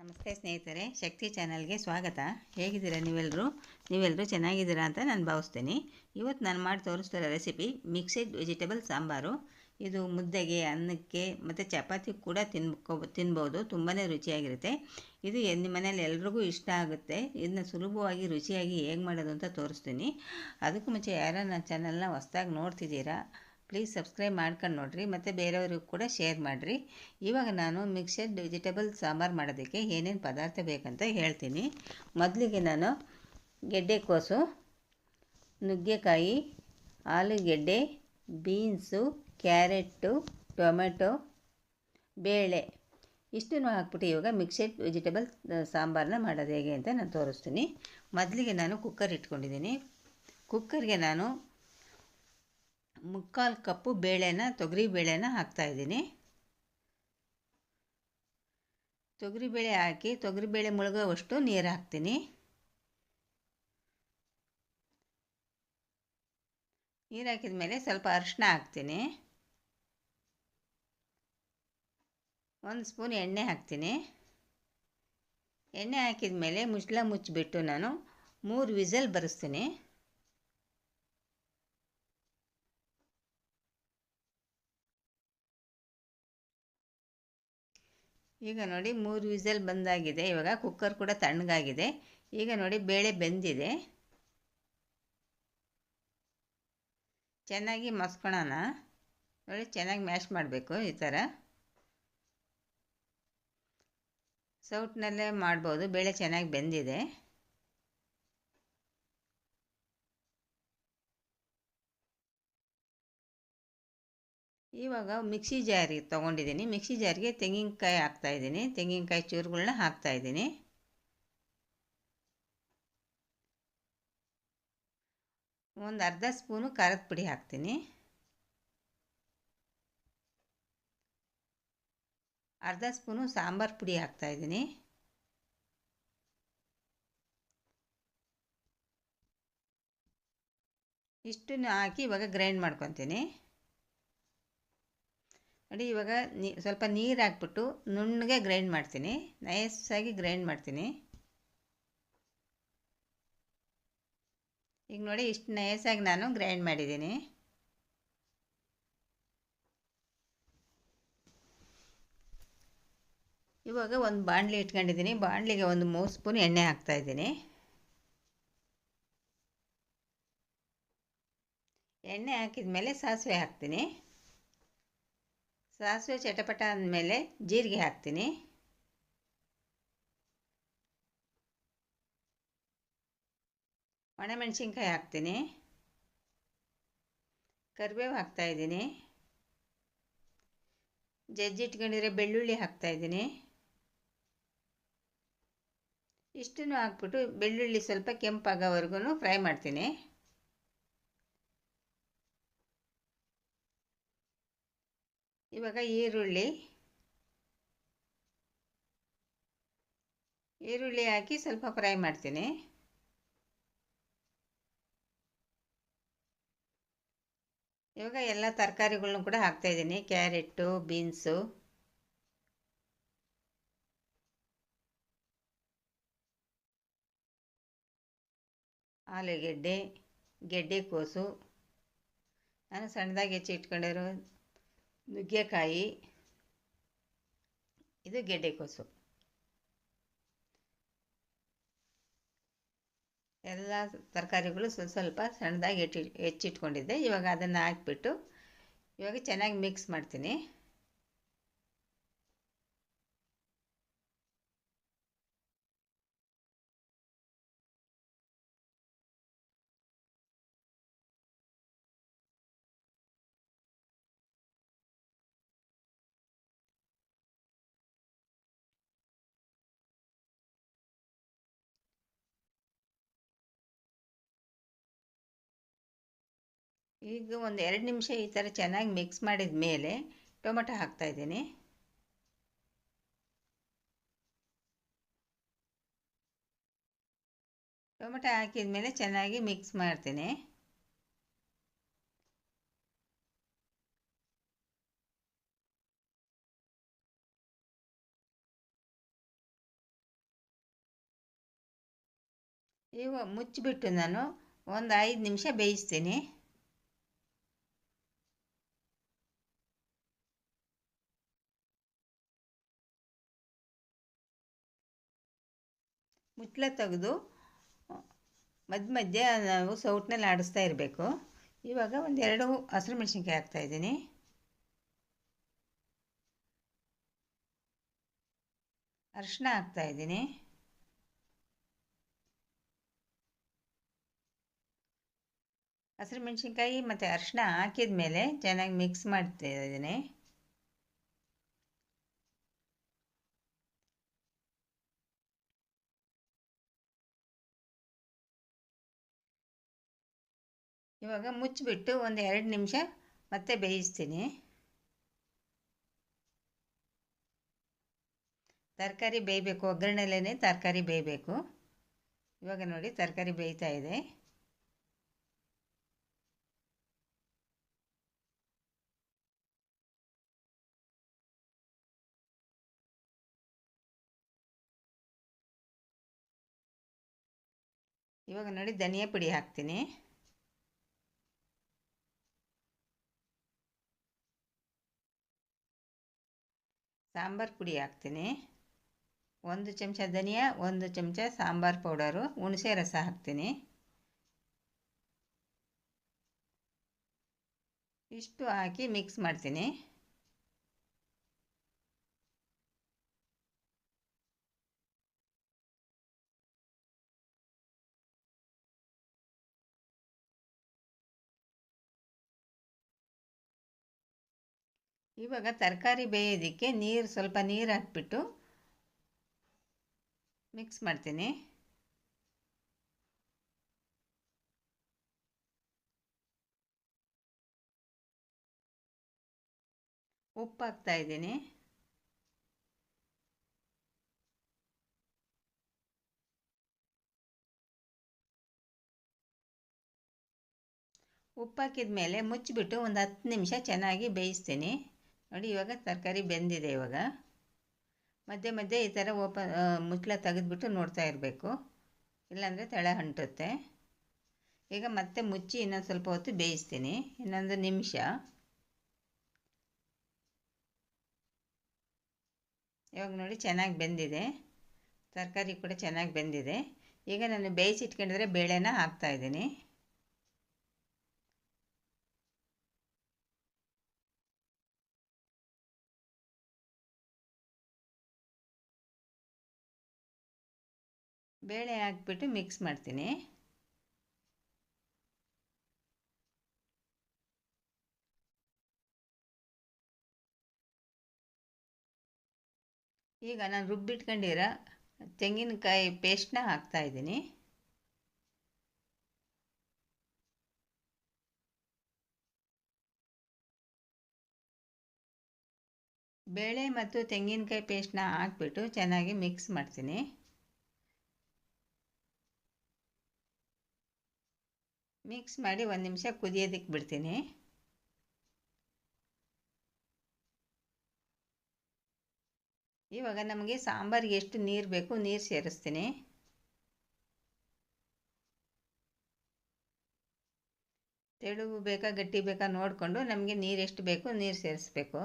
ನಮಸ್ತೆ ಸ್ನೇಹಿತರೆ, ಶಕ್ತಿ ಚಾನಲ್ಗೆ ಸ್ವಾಗತ. ಹೇಗಿದ್ದೀರಾ ನೀವೆಲ್ಲರೂ ನೀವೆಲ್ಲರೂ ಚೆನ್ನಾಗಿದ್ದೀರಾ ಅಂತ ನಾನು ಭಾವಿಸ್ತೀನಿ. ಇವತ್ತು ನಾನು ಮಾಡಿ ತೋರಿಸ್ತಿರೋ ರೆಸಿಪಿ ಮಿಕ್ಸೆಡ್ ವೆಜಿಟೇಬಲ್ ಸಾಂಬಾರು. ಇದು ಮುದ್ದೆಗೆ, ಅನ್ನಕ್ಕೆ ಮತ್ತು ಚಪಾತಿ ಕೂಡ ತಿನ್ಕೊ ತಿನ್ಬೋದು. ತುಂಬಾ ರುಚಿಯಾಗಿರುತ್ತೆ. ಇದು ನಿಮ್ಮ ಮನೇಲಿ ಎಲ್ರಿಗೂ ಇಷ್ಟ ಆಗುತ್ತೆ. ಇದನ್ನ ಸುಲಭವಾಗಿ, ರುಚಿಯಾಗಿ ಹೇಗೆ ಮಾಡೋದು ಅಂತ ತೋರಿಸ್ತೀನಿ. ಅದಕ್ಕೂ ಮುಂಚೆ ಯಾರೋ ನನ್ನ ಚಾನಲ್ನ ಹೊಸ್ದಾಗಿ ನೋಡ್ತಿದ್ದೀರಾ? ಪ್ಲೀಸ್ ಸಬ್ಸ್ಕ್ರೈಬ್ ಮಾಡ್ಕೊಂಡು ನೋಡಿರಿ, ಮತ್ತು ಬೇರೆಯವ್ರಿಗೂ ಕೂಡ ಶೇರ್ ಮಾಡಿರಿ. ಇವಾಗ ನಾನು ಮಿಕ್ಸಡ್ ವೆಜಿಟೇಬಲ್ ಸಾಂಬಾರು ಮಾಡೋದಕ್ಕೆ ಏನೇನು ಪದಾರ್ಥ ಬೇಕಂತ ಹೇಳ್ತೀನಿ. ಮೊದಲಿಗೆ ನಾನು ಗೆಡ್ಡೆಕೋಸು ನುಗ್ಗೆಕಾಯಿ, ಆಲೂಗೆಡ್ಡೆ, ಬೀನ್ಸು ಕ್ಯಾರೆಟು ಟೊಮೆಟೊ, ಬೇಳೆ. ಇಷ್ಟನ್ನು ಹಾಕ್ಬಿಟ್ಟು ಇವಾಗ ಮಿಕ್ಸೆಡ್ ವೆಜಿಟೇಬಲ್ ಸಾಂಬಾರನ್ನ ಮಾಡೋದು ಹೇಗೆ ಅಂತ ನಾನು ತೋರಿಸ್ತೀನಿ. ಮೊದಲಿಗೆ ನಾನು ಕುಕ್ಕರ್ ಇಟ್ಕೊಂಡಿದ್ದೀನಿ. ಕುಕ್ಕರ್ಗೆ ನಾನು ಮುಕ್ಕಾಲು ಕಪ್ಪು ಬೇಳೆನ, ತೊಗರಿ ಬೇಳೆನ ಹಾಕ್ತಾಯಿದ್ದೀನಿ ತೊಗರಿಬೇಳೆ ಹಾಕಿ ತೊಗರಿಬೇಳೆ ಮುಳುಗೋವಷ್ಟು ನೀರು ಹಾಕ್ತೀನಿ. ನೀರು ಹಾಕಿದ ಮೇಲೆ ಸ್ವಲ್ಪ ಅರಿಶಿನ ಹಾಕ್ತೀನಿ. ಒಂದು ಸ್ಪೂನ್ ಎಣ್ಣೆ ಹಾಕ್ತೀನಿ. ಎಣ್ಣೆ ಹಾಕಿದ ಮೇಲೆ ಮುಚ್ಚಳ ಮುಚ್ಚಿಬಿಟ್ಟು ನಾನು ಮೂರು ವಿಸಲ್ ಬರೆಸ್ತೀನಿ. ಈಗ ನೋಡಿ ಮೂರು ವಿಸಲ್ ಬಂದಾಗಿದೆ. ಇವಾಗ ಕುಕ್ಕರ್ ಕೂಡ ತಣ್ಣಗಾಗಿದೆ. ಈಗ ನೋಡಿ ಬೇಳೆ ಬೆಂದಿದೆ. ಚೆನ್ನಾಗಿ ಮಸ್ಕೊಳೋಣ. ನೋಡಿ ಚೆನ್ನಾಗಿ ಮ್ಯಾಶ್ ಮಾಡಬೇಕು ಈ ಥರ. ಸೌಟ್ನಲ್ಲೇ ಮಾಡ್ಬೋದು. ಬೇಳೆ ಚೆನ್ನಾಗಿ ಬೆಂದಿದೆ. ಇವಾಗ ಮಿಕ್ಸಿ ಜಾರಿಗೆ ತೊಗೊಂಡಿದ್ದೀನಿ. ಮಿಕ್ಸಿ ಜಾರಿಗೆ ತೆಂಗಿನಕಾಯಿ ಹಾಕ್ತಾಯಿದ್ದೀನಿ ತೆಂಗಿನಕಾಯಿ ಚೂರುಗಳನ್ನ ಹಾಕ್ತಾಯಿದ್ದೀನಿ ಒಂದು ಅರ್ಧ ಸ್ಪೂನು ಖಾರದ ಪುಡಿ ಹಾಕ್ತೀನಿ. ಅರ್ಧ ಸ್ಪೂನು ಸಾಂಬಾರು ಪುಡಿ ಹಾಕ್ತಾಯಿದ್ದೀನಿ ಇಷ್ಟನ್ನು ಹಾಕಿ ಇವಾಗ ಗ್ರೈಂಡ್ ಮಾಡ್ಕೊತೀನಿ. ನೋಡಿ, ಇವಾಗ ನೀ, ಸ್ವಲ್ಪ ನೀರು ಹಾಕ್ಬಿಟ್ಟು ನುಣ್ಣಗೆ ಗ್ರೈಂಡ್ ಮಾಡ್ತೀನಿ. ನೈಸಾಗಿ ಗ್ರೈಂಡ್ ಮಾಡ್ತೀನಿ. ಈಗ ನೋಡಿ, ಇಷ್ಟು ನೈಸಾಗಿ ನಾನು ಗ್ರೈಂಡ್ ಮಾಡಿದ್ದೀನಿ. ಇವಾಗ ಒಂದು ಬಾಣಲಿ ಇಟ್ಕೊಂಡಿದ್ದೀನಿ. ಬಾಣಲಿಗೆ ಒಂದು ಮೂರು ಸ್ಪೂನ್ ಎಣ್ಣೆ ಹಾಕ್ತಾಯಿದ್ದೀನಿ ಎಣ್ಣೆ ಹಾಕಿದ ಮೇಲೆ ಸಾಸಿವೆ ಹಾಕ್ತೀನಿ. ಸಾಸಿವೆ ಚಟಪಟ ಅಂದಮೇಲೆ ಜೀರಿಗೆ ಹಾಕ್ತೀನಿ. ಒಣಮೆಣಸಿನ್ಕಾಯಿ ಹಾಕ್ತೀನಿ. ಕರಿಬೇವು ಹಾಕ್ತಾಯಿದ್ದೀನಿ ಜಜ್ಜಿಟ್ಕೊಂಡಿರೋ ಬೆಳ್ಳುಳ್ಳಿ ಹಾಕ್ತಾಯಿದ್ದೀನಿ ಇಷ್ಟನ್ನು ಹಾಕ್ಬಿಟ್ಟು ಬೆಳ್ಳುಳ್ಳಿ ಸ್ವಲ್ಪ ಕೆಂಪಾಗೋವರೆಗೂ ಫ್ರೈ ಮಾಡ್ತೀನಿ. ಇವಾಗ ಈರುಳ್ಳಿ. ಈರುಳ್ಳಿ ಹಾಕಿ ಸ್ವಲ್ಪ ಫ್ರೈ ಮಾಡ್ತೀನಿ. ಇವಾಗ ಎಲ್ಲ ತರಕಾರಿಗಳ್ನು ಕೂಡ ಹಾಕ್ತಾಯಿದ್ದೀನಿ ಕ್ಯಾರೆಟು ಬೀನ್ಸು. ಆಲೂಗೆಡ್ಡೆ ಗೆಡ್ಡೆಕೋಸು ನಾನು ಸಣ್ಣದಾಗಿ ಹೆಚ್ಚಿ ಇಟ್ಕೊಂಡಿರೋ ನುಗ್ಗೆಕಾಯಿ, ಇದು ಗೆಡ್ಡೆಕೋಸು ಎಲ್ಲ ತರಕಾರಿಗಳು ಸ್ವಲ್ಪ ಸ್ವಲ್ಪ ಸಣ್ಣದಾಗಿ ಹೆಚ್ಚಿ ಹೆಚ್ಚಿಟ್ಕೊಂಡಿದ್ದೆ. ಇವಾಗ ಅದನ್ನು ಹಾಕ್ಬಿಟ್ಟು ಇವಾಗ ಚೆನ್ನಾಗಿ ಮಿಕ್ಸ್ ಮಾಡ್ತೀನಿ. ಈಗ ಒಂದು ಎರಡು ನಿಮಿಷ ಈ ಥರ ಚೆನ್ನಾಗಿ ಮಿಕ್ಸ್ ಮಾಡಿದ ಮೇಲೆ ಟೊಮೆಟೊ ಹಾಕ್ತಾಯಿದ್ದೀನಿ ಟೊಮೆಟೊ ಹಾಕಿದ ಮೇಲೆ ಚೆನ್ನಾಗಿ ಮಿಕ್ಸ್ ಮಾಡ್ತೀನಿ. ಇವ ಮುಚ್ಚಿಬಿಟ್ಟು ನಾನು ಒಂದು ಐದು ನಿಮಿಷ ಬೇಯಿಸ್ತೀನಿ. ಮುಚ್ಚಳ ತೆಗೆದು ಮಧ್ಯ ಮಧ್ಯೆ ನಾವು ಸೌಟ್ನಲ್ಲಿ ಆಡಿಸ್ತಾ ಇರಬೇಕು. ಇವಾಗ ಒಂದೆರಡು ಹಸಿರು ಮೆಣಸಿನ್ಕಾಯಿ ಹಾಕ್ತಾಯಿದ್ದೀನಿ ಅರಿಶಿನ ಹಾಕ್ತಾಯಿದ್ದೀನಿ ಹಸಿರು ಮೆಣಸಿನ್ಕಾಯಿ ಮತ್ತು ಅರಿಶಿನ ಹಾಕಿದ ಮೇಲೆ ಚೆನ್ನಾಗಿ ಮಿಕ್ಸ್ ಮಾಡ್ತಾ ಇದ್ದೀನಿ. ಇವಾಗ ಮುಚ್ಚಿಬಿಟ್ಟು ಒಂದು ಎರಡು ನಿಮಿಷ ಮತ್ತೆ ಬೇಯಿಸ್ತೀನಿ. ತರಕಾರಿ ಬೇಯಬೇಕು ಒಗ್ಗರಣೆಲೇ ತರಕಾರಿ ಬೇಯಬೇಕು. ಇವಾಗ ನೋಡಿ ತರಕಾರಿ ಬೇಯ್ತಾ ಇದೆ. ಇವಾಗ ನೋಡಿ ಧನಿಯಾ ಪುಡಿ ಹಾಕ್ತೀನಿ. ಸಾಂಬಾರು ಪುಡಿ ಹಾಕ್ತೀನಿ. ಒಂದು ಚಮಚ ಧನಿಯಾ, ಒಂದು ಚಮಚ ಸಾಂಬಾರು ಪೌಡರು, ಹುಣಸೆ ರಸ ಹಾಕ್ತೀನಿ. ಇಷ್ಟು ಹಾಕಿ ಮಿಕ್ಸ್ ಮಾಡ್ತೀನಿ. ಇವಾಗ ತರಕಾರಿ ಬೇಯೋದಕ್ಕೆ ನೀರು ಸ್ವಲ್ಪ ನೀರು ಹಾಕ್ಬಿಟ್ಟು ಮಿಕ್ಸ್ ಮಾಡ್ತೀನಿ. ಉಪ್ಪು ಹಾಕ್ತಾ ಇದ್ದೀನಿ. ಉಪ್ಪು ಹಾಕಿದ ಮೇಲೆ ಮುಚ್ಚಿಬಿಟ್ಟು ಒಂದು ಹತ್ತು ನಿಮಿಷ ಚೆನ್ನಾಗಿ ಬೇಯಿಸ್ತೀನಿ. ನೋಡಿ, ಇವಾಗ ತರಕಾರಿ ಬೆಂದಿದೆ ಇವಾಗ. ಮಧ್ಯೆ ಮಧ್ಯೆ ಈ ಥರ ಓಪನ್ ಮುಚ್ಚಳ ತೆಗೆದ್ಬಿಟ್ಟು ನೋಡ್ತಾ ಇರಬೇಕು. ಇಲ್ಲಾಂದರೆ ತಳ ಅಂಟುತ್ತೆ. ಈಗ ಮತ್ತೆ ಮುಚ್ಚಿ ಇನ್ನೊಂದು ಸ್ವಲ್ಪ ಹೊತ್ತು ಬೇಯಿಸ್ತೀನಿ. ಇನ್ನೊಂದು ನಿಮಿಷ. ಇವಾಗ ನೋಡಿ, ಚೆನ್ನಾಗಿ ಬೆಂದಿದೆ. ತರಕಾರಿ ಕೂಡ ಚೆನ್ನಾಗಿ ಬೆಂದಿದೆ. ಈಗ ನಾನು ಬೇಯಿಸಿಟ್ಕೊಂಡಿದ್ರೆ ಬೇಳೆನ ಹಾಕ್ತಾಯಿದ್ದೀನಿ ಬೇಳೆ ಹಾಕ್ಬಿಟ್ಟು ಮಿಕ್ಸ್ ಮಾಡ್ತೀನಿ. ಈಗ ನಾನು ರುಬ್ಬಿಟ್ಕೊಂಡಿರೋ ತೆಂಗಿನಕಾಯಿ ಪೇಸ್ಟ್ನ ಹಾಕ್ತಾಯಿದ್ದೀನಿ ಬೇಳೆ ಮತ್ತು ತೆಂಗಿನಕಾಯಿ ಪೇಸ್ಟ್ನ ಹಾಕ್ಬಿಟ್ಟು ಚೆನ್ನಾಗಿ ಮಿಕ್ಸ್ ಮಾಡ್ತೀನಿ. ಮಿಕ್ಸ್ ಮಾಡಿ ಒಂದು ನಿಮಿಷ ಕುದಿಯೋದಕ್ಕೆ ಬಿಡ್ತೀನಿ. ಇವಾಗ ನಮಗೆ ಸಾಂಬಾರಿಗೆ ಎಷ್ಟು ನೀರು ಬೇಕು ನೀರು ಸೇರಿಸ್ತೀನಿ. ತೆಳು ಬೇಕಾ ಗಟ್ಟಿ ಬೇಕಾ ನೋಡಿಕೊಂಡು ನಮಗೆ ನೀರು ಎಷ್ಟು ಬೇಕು ನೀರು ಸೇರಿಸ್ಬೇಕು.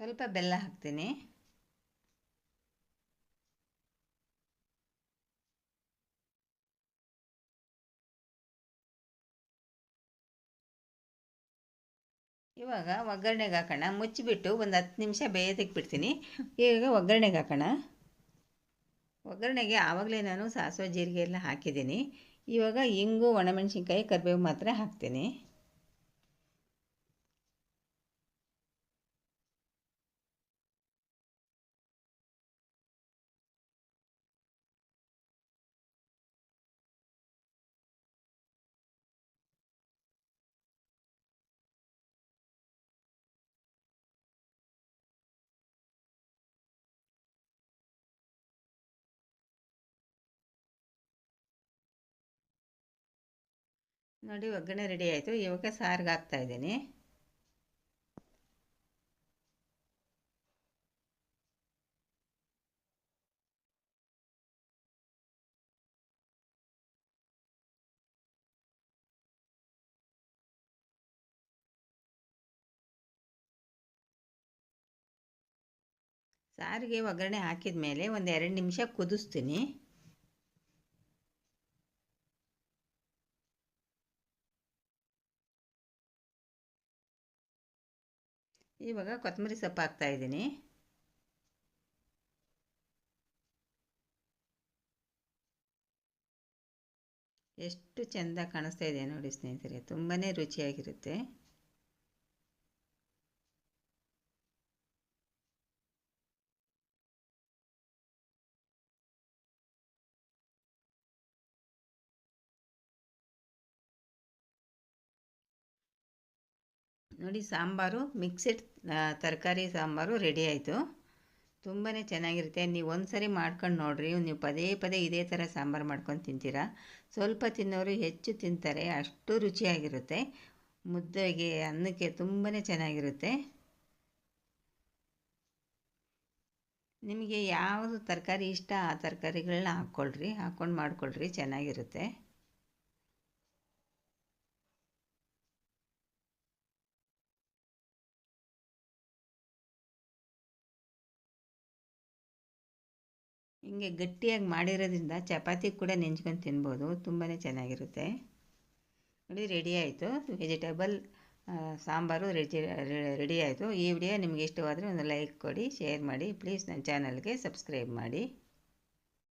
ಸ್ವಲ್ಪ ಬೆಲ್ಲ ಹಾಕ್ತೀನಿ. ಇವಾಗ ಒಗ್ಗರಣೆಗೆ ಹಾಕೋಣ. ಮುಚ್ಚಿಬಿಟ್ಟು ಒಂದು ಹತ್ತು ನಿಮಿಷ ಬೇಯೋದಕ್ಕೆ ಬಿಡ್ತೀನಿ ಈಗ ಒಗ್ಗರಣೆಗೆ ಹಾಕೋಣ. ಒಗ್ಗರಣೆಗೆ ಆವಾಗಲೇ ನಾನು ಸಾಸಿವೆ ಜೀರಿಗೆ ಎಲ್ಲ ಹಾಕಿದ್ದೀನಿ. ಇವಾಗ ಇಂಗು ಒಣಮೆಣಸಿನ್ಕಾಯಿ ಕರಿಬೇವು ಮಾತ್ರ ಹಾಕ್ತೀನಿ. ನೋಡಿ, ಒಗ್ಗರಣೆ ರೆಡಿ ಆಯಿತು. ಇವಾಗ ಸಾರಿಗೆ ಹಾಕ್ತಾಯಿದ್ದೀನಿ ಸಾರಿಗೆ ಒಗ್ಗರಣೆ ಹಾಕಿದ ಮೇಲೆ ಒಂದು ಎರಡು ನಿಮಿಷ ಕುದಿಸ್ತೀನಿ. ಇವಾಗ ಕೊತ್ತಂಬರಿ ಸೊಪ್ಪು ಹಾಕ್ತಾಯಿದ್ದೀನಿ ಎಷ್ಟು ಚೆಂದ ಕಾಣಿಸ್ತಾ ಇದೆ ನೋಡಿ ಸ್ನೇಹಿತರೆ ತುಂಬಾ ರುಚಿಯಾಗಿರುತ್ತೆ. ನೋಡಿ ಸಾಂಬಾರು ಮಿಕ್ಸಿಡ್ ತರಕಾರಿ ಸಾಂಬಾರು ರೆಡಿ ಆಯಿತು. ತುಂಬಾ ಚೆನ್ನಾಗಿರುತ್ತೆ. ನೀವು ಒಂದು ಸರಿ ಮಾಡ್ಕೊಂಡು ನೋಡಿರಿ, ನೀವು ಪದೇ ಪದೇ ಇದೇ ಥರ ಸಾಂಬಾರು ಮಾಡ್ಕೊಂಡು ತಿಂತೀರಾ. ಸ್ವಲ್ಪ ತಿನ್ನೋರು ಹೆಚ್ಚು ತಿಂತಾರೆ, ಅಷ್ಟು ರುಚಿಯಾಗಿರುತ್ತೆ. ಮುದ್ದೆಗೆ, ಅನ್ನಕ್ಕೆ ತುಂಬಾ ಚೆನ್ನಾಗಿರುತ್ತೆ. ನಿಮಗೆ ಯಾವುದು ತರಕಾರಿ ಇಷ್ಟ, ಆ ತರಕಾರಿಗಳನ್ನ ಹಾಕ್ಕೊಳ್ರಿ, ಹಾಕ್ಕೊಂಡು ಮಾಡ್ಕೊಳ್ರಿ, ಚೆನ್ನಾಗಿರುತ್ತೆ. ಹಿಂಗೆ ಗಟ್ಟಿಯಾಗಿ ಮಾಡಿರೋದ್ರಿಂದ ಚಪಾತಿ ಕೂಡ ನೆಂಚ್ಕೊಂಡು ತಿನ್ಬೋದು. ತುಂಬಾ ಚೆನ್ನಾಗಿರುತ್ತೆ. ನೋಡಿ ರೆಡಿ ಆಯಿತು. ವೆಜಿಟೇಬಲ್ ಸಾಂಬಾರು ರೆಡಿ ರೆಡಿ ಆಯಿತು. ಈ ವಿಡಿಯೋ ನಿಮಗೆ ಇಷ್ಟವಾದರೆ ಒಂದು ಲೈಕ್ ಕೊಡಿ ಶೇರ್ ಮಾಡಿ. ಪ್ಲೀಸ್ ನನ್ನ ಚಾನಲ್ಗೆ ಸಬ್ಸ್ಕ್ರೈಬ್ ಮಾಡಿ.